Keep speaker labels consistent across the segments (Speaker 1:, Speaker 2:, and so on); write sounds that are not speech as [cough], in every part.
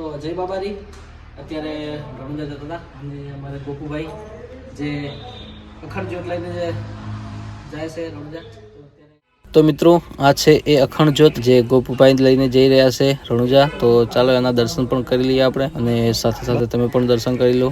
Speaker 1: તો જય બાબારી અત્યારે રણુજા જતા હતા અને અમારે ગોપુભાઈ જે અખંડ જ્યોત લઈને જાય છે રણુજા તો મિત્રો, આ છે એ અખંડ જ્યોત જે ગોપુભાઈ લઈને જઈ રહ્યા છે રણુજા. તો ચાલો એના દર્શન પણ કરી લઈએ આપણે અને સાથે સાથે તમે પણ દર્શન કરી લો.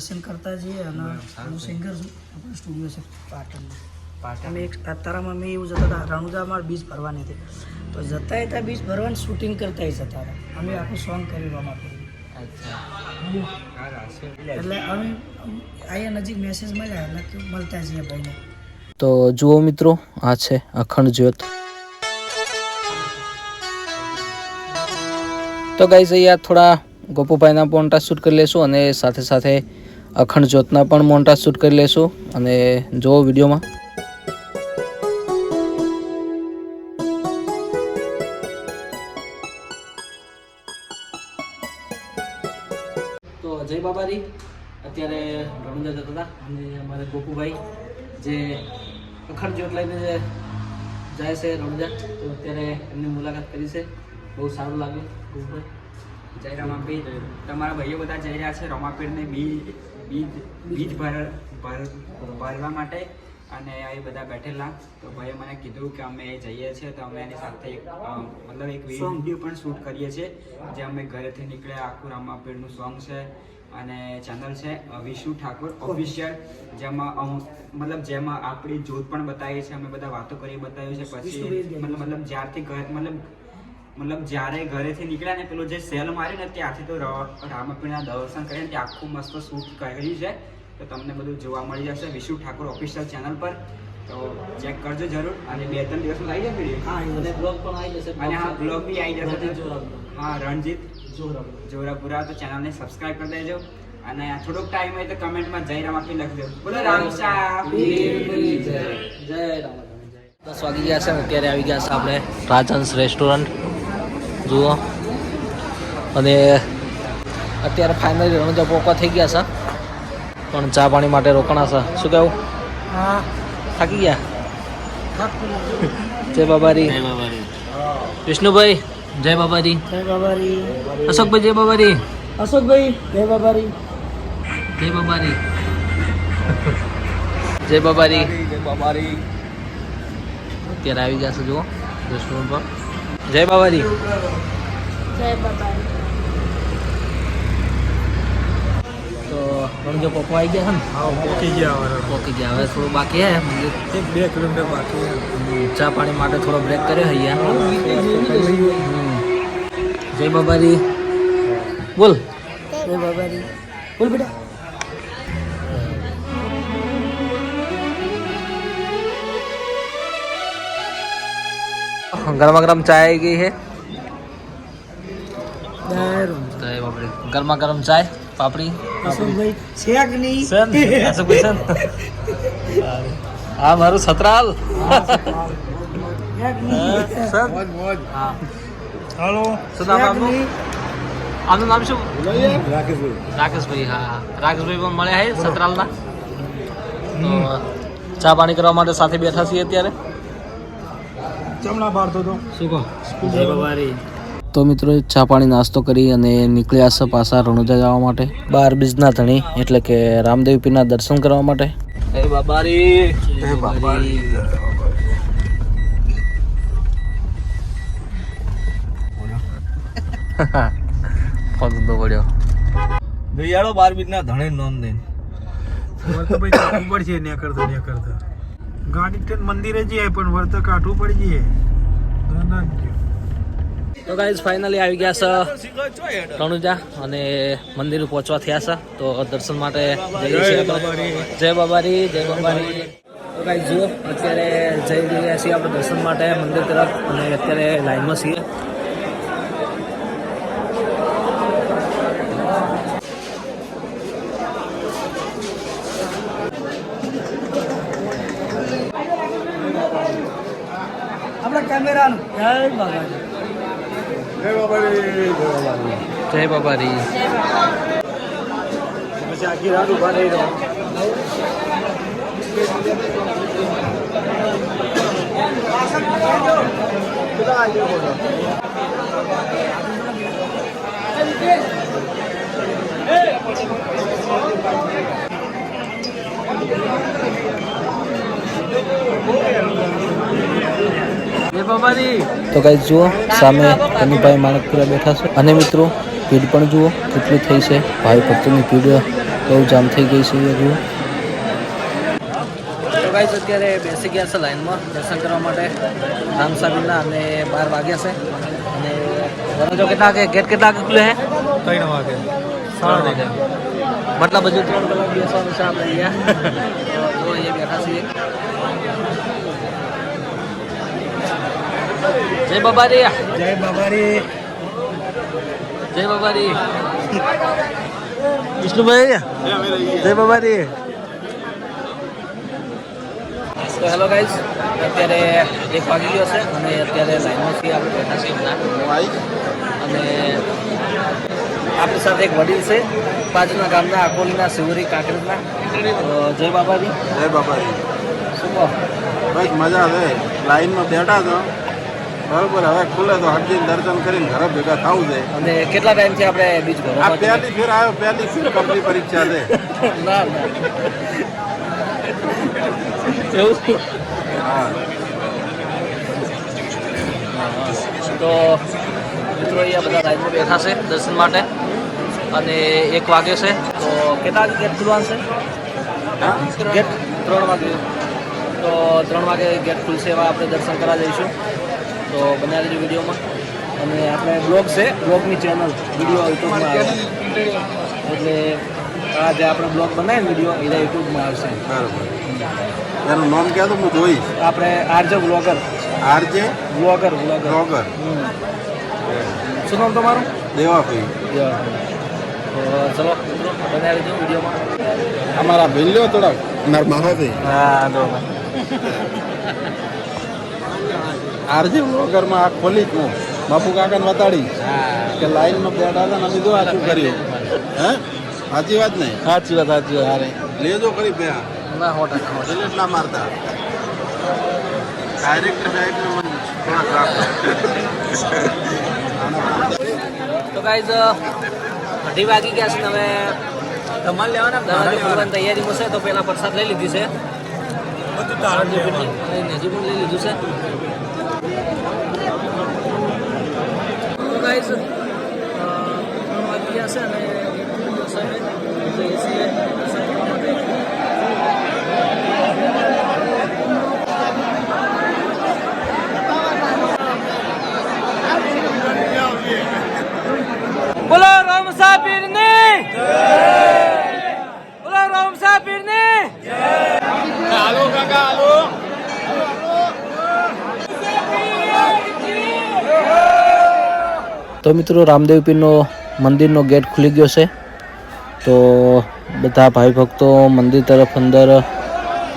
Speaker 2: દર્શન કરતા જઈએ અને હું સિંગર છું. આપણો સ્ટુડિયો છે. પાટણમાં. અમે એક તારામાં અમે એવું જતા હતા રણુજામાં બીચ ભરવાની હતી. તો જતા હતા બીચ ભરવાની શૂટિંગ કરતા જતા હતા. અમે આખું સોંગ કરી રમા એટલે અમે અહીંયા નજીક મેસેજ મળ્યા એટલે કે મળતા જઈએ ભાઈને.
Speaker 1: તો જુઓ મિત્રો આ છે અખંડ જ્યોત. તો ગાઈઝ અહીંયા થોડા ગોપુભાઈના પોન્ટા શૂટ કરી લેશું અને સાથે સાથે અખંડ જ્યોતના પણ મોન્ટા શૂટ કરી લેશું અને જુઓ વિડીયોમાં. તો જય બાબારી અત્યારે રણુજા જતા હતા અને અમારે ગોપુભાઈ જે અખંડ જ્યોત લઈને જે જાય છે રણુજા તો અત્યારે એમની મુલાકાત કરી છે. બહુ સારું લાગ્યું. ગોપુભાઈ
Speaker 3: જય રમાપીર. તમારા ભાઈઓ બધા જઈ રહ્યા છે રમાપીરને બીજ બીજ બીજ ભર ભર- ભરવા માટે અને એ બધા બેઠેલા. તો ભાઈએ મને કીધું કે અમે જઈએ છીએ તો અમે એની સાથે એક મતલબ એક વીડિયો પણ શૂટ કરીએ છીએ જે અમે ઘરેથી નીકળ્યા આખું રામાપીરનું સોંગ છે અને ચેનલ છે વિષ્ણુ ઠાકોર ઓફિશિયલ જેમાં મતલબ જેમાં આપણી જોત પણ બતાવી છે અમે બધા વાતો કરી બતાવ્યું છે પછી મતલબ મતલબ જ્યારથી ઘર મતલબ મતલબ જ્યારે ઘરેથી નીકળ્યા ને પેલો જે સેલ માર્યો ને ત્યાંથી તો ર- રામાપીરના દર્શન કરીને ત્યાં આખું મસ્ત શૂટ કર્યું છે. તો તમને બધું જોવા મળી જશે. વિશુ ઠાકોર ઓફિશિયલ ચેનલ પર. તો ચેક કરજો જરૂર. અને બે ત્રણ દિવસમાં આવી જાય વીડિયો
Speaker 2: હા
Speaker 1: અને બ્લોગ પણ આવી જશે.
Speaker 3: અને હા બ્લોગ બી આવી જશે. હા રણજીત. જોરાપુરા તો ચેનલને સબસ્ક્રાઇબ કરી દેજો. અને થોડોક ટાઈમ હોય તો કમેન્ટમાં જય રામાપી લખજો બોલો રામશા
Speaker 1: વીરપુરી જય. રામ દસ વાગી ગયા છે. અત્યારે આવી ગયા છે આપણે. રાજહંસ રેસ્ટોરન્ટ જુઓ. અને અત્યારે ફાઇનલી રણુજા પોકા થઈ ગયા છે. પણ ચા પાણી માટે રોકાણા છે. શું કહેવું
Speaker 2: હા.
Speaker 1: થાકી ગયા? જય બાબારી. વિષ્ણુભાઈ જય બાબારી.
Speaker 2: જય બાબારી.
Speaker 1: અશોકભાઈ જય બાબારી.
Speaker 2: અશોકભાઈ જય બાબારી.
Speaker 1: જય બાબારી. જય બાબારી. અત્યારે આવી ગયા છે જુઓ. રેસ્ટોરન્ટ પર. જય બાબાજી.
Speaker 4: જય બાબા
Speaker 1: તો રણજો પપ્પા આવી ગયા છે ને?
Speaker 5: હા પોકી ગયા હવે
Speaker 1: પોકી ગયા. હવે થોડું બાકી હે મંદિર.
Speaker 5: એક બે કિલોમીટર બાકી.
Speaker 1: ચા પાણી માટે થોડો બ્રેક કર્યો અહીંયા. જય બાબાજી. બોલ.
Speaker 2: જય બાબાજી. બોલ બેટા.
Speaker 1: ગરમા ગરમ ચાય આવી ગઈ બાપરી ગરમા ગરમ ચાય પાપડી? હા મારું સતરાલ.
Speaker 5: હાલો.
Speaker 1: નામ આનું શું?
Speaker 5: રાકેશભાઈ.
Speaker 1: રાકેશભાઈ હા. રાકેશભાઈ પણ મળ્યા છે સતરાલના? ચા પાણી કરવા માટે સાથે બેઠા છીએ અત્યારે.
Speaker 5: ચમડા પાડતો તો
Speaker 1: શું કહો? તો મિત્રો ચા પાણી નાસ્તો કરી અને નીકળ્યા છે પાછા રણુજા જવા માટે. બાર બીજના ધણી એટલે કે રામદેવ પીના દર્શન કરવા માટે. હે બાબારી. હે બાબારી ફોન તો પડ્યો
Speaker 6: બાર બીજના ધણે નોંધ. દે
Speaker 5: વર્ત ભાઈ કાઢવું પડશે ને કરતો ને કરતો. ગાડી ટ્રેન મંદિરે જઈએ પણ વર્ત કાઢવું પડી જઈએ.
Speaker 1: તો ગાઈઝ ફાઇનલી આવી ગયા છે તણુજા અને મંદિર પહોંચવા થયા છે. તો દર્શન માટે. જય બાબારી જય બાબારી. તો ગાઈઝ જુઓ, અત્યારે જઈ રહ્યા છીએ આપણે દર્શન માટે મંદિર તરફ અને અત્યારે લાઈનમાં છીએ.
Speaker 2: કેમેરાનું જય બાબાજી
Speaker 1: જય બાબારી
Speaker 5: પછી આખી રાત ઊભા રહી રહો
Speaker 1: જય બાબારી
Speaker 7: તો ગાઈઝ જુઓ સામે કનુભાઈ માણકપુરા બેઠા છે. અને મિત્રો ભીડ પણ જુઓ કેટલી થઈ છે. ભાઈ ભક્તોની ભીડ બહુ જામ થઈ ગઈ છે જુઓ.
Speaker 1: તો ગાઈઝ અત્યારે બેસી ગયા છે લાઈનમાં દર્શન કરવા માટે. રામ સાહેબના અને બાર વાગ્યા છે. અને વરજો કેટલા વાગે ગેટ કેટલા વાગે ખુલે છે
Speaker 5: ત્રણ વાગે.
Speaker 1: ત્રણ વાગે. મતલબ હજુ ત્રણ કલાક બેસવાનું છે આપણે અહીંયા. [laughs] તો અહીંયા બેઠા છીએ. જય બાબારી.
Speaker 5: જય બાબારી.
Speaker 1: જય બાબારી. વિષ્ણુભાઈ જય બાબારી. તો હેલો ગાઈઝ અત્યારે એક વાગી ગયો છે અને અત્યારે લાઈનમાંથી આપણે બેઠા છીએ હમણાં. અને આપણી સાથે એક વડીલ છે બાજુના ગામના આકોલીના શિવરી કાંકરેજના. જય બાબાજી
Speaker 8: જય બાબાજી
Speaker 1: શું કહો?
Speaker 8: બસ મજા આવે. લાઈનમાં બેઠા છો. બરોબર હવે ખુલે તો હટજીને દર્શન કરીને ઘરે ભેગા થવું છે.
Speaker 1: અને કેટલા ટાઈમથી આપણે બીજ
Speaker 8: આ પહેલી ફેર આવ્યો પહેલી ફેર કંપની પરીક્ષા છે. [laughs]
Speaker 1: ના ના. એવું? તો મિત્રો અહીંયા બધા લાઈનમાં બેઠા છે દર્શન માટે. અને એક વાગે છે. તો કેટલા વાગે ગેટ ખુલવાનું છે? ગેટ ત્રણ વાગે. તો ત્રણ વાગે ગેટ ખુલશે એવા આપણે દર્શન કરવા જઈશું. તો બનાવી દેજો વિડીયોમાં. અને આપણે બ્લોગ છે બ્લોગની ચેનલ વીડિયો યુટ્યુબમાં આવે. એટલે આ જે આપણે બ્લોગ બનાવીએ વીડિયો એ યુટ્યુબમાં આવશે.
Speaker 8: બરાબર. એનું નામ કહે તો હું જોઈશ.
Speaker 1: આપણે RJ blogger
Speaker 8: RJ
Speaker 1: blogger blogger
Speaker 8: blogger
Speaker 1: શું નામ તમારું?
Speaker 8: દેવાભાઈ.
Speaker 1: તો ચલો મિત્રો બનાવી વિડીયોમાં.
Speaker 8: અમારા ભીલ્યો થોડાક. નરમાવાથી
Speaker 1: હા તો.
Speaker 8: આરજે વગરમાં આ ખોલી જ હું બાપુ કાકાને બતાડી કે લાઈનમાં બેઠા હતા ને જો આ શું કર્યું? હે? સાચી વાત ને?
Speaker 1: સાચી વાત સાચી વાત.
Speaker 8: અરે લેજો ખરી બે
Speaker 1: ના હોટ
Speaker 8: એટલે ના મારતા ડાયરેક્ટ ડાયરેક્ટ
Speaker 1: તો ગાઈઝ અઢી વાગી ગયા છે હવે ધમાલ લેવાના ખોલવાની તૈયારીમાં છે તો પહેલાં પ્રસાદ લઈ લીધી છે. બધું પણ લઈ લીધું છે તો ગાઈઝ ત્રણ વાગી ગયા છે અને જઈએ છીએ દર્શન કરવા માટે બોલો રામ સાપીર ને બોલો રામ સાપીર ને
Speaker 7: તો મિત્રો રામદેવ પીરનો મંદિરનો ગેટ ખુલી ગયો છે. તો બધા ભાઈ ભક્તો મંદિર તરફ અંદર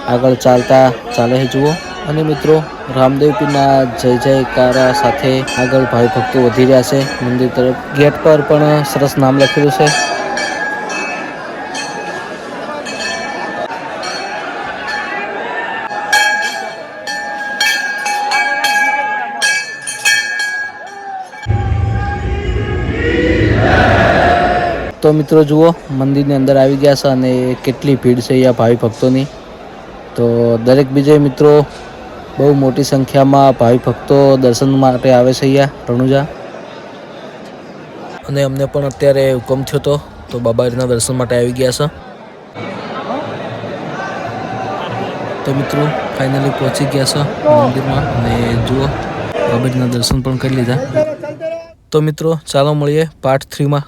Speaker 7: આગળ ચાલતા ચાલે જુઓ. અને મિત્રો રામદેવ પીરના જય જયકારા સાથે આગળ ભાઈ ભક્તો વધી રહ્યા છે. મંદિર તરફ ગેટ પર પણ સરસ નામ લખેલું છે. તો મિત્રો જુઓ, મંદિરની અંદર આવી ગયા છે અને કેટલી ભીડ છે અહીંયા ભાવિ ભક્તોની. તો દરેક બીજે મિત્રો, બહુ મોટી સંખ્યામાં ભાવિ ભક્તો દર્શન માટે આવે છે અહીંયા, રણુજા. અને અમને પણ અત્યારે હુકમ થયો હતો તો બાબાજીના દર્શન માટે આવી ગયા છે. તો મિત્રો ફાઇનલી પહોંચી ગયા છે મંદિરમાં અને જુઓ, બાબાજીના દર્શન પણ કરી લીધા. તો મિત્રો, ચાલો મળીએ પાર્ટ થ્રીમાં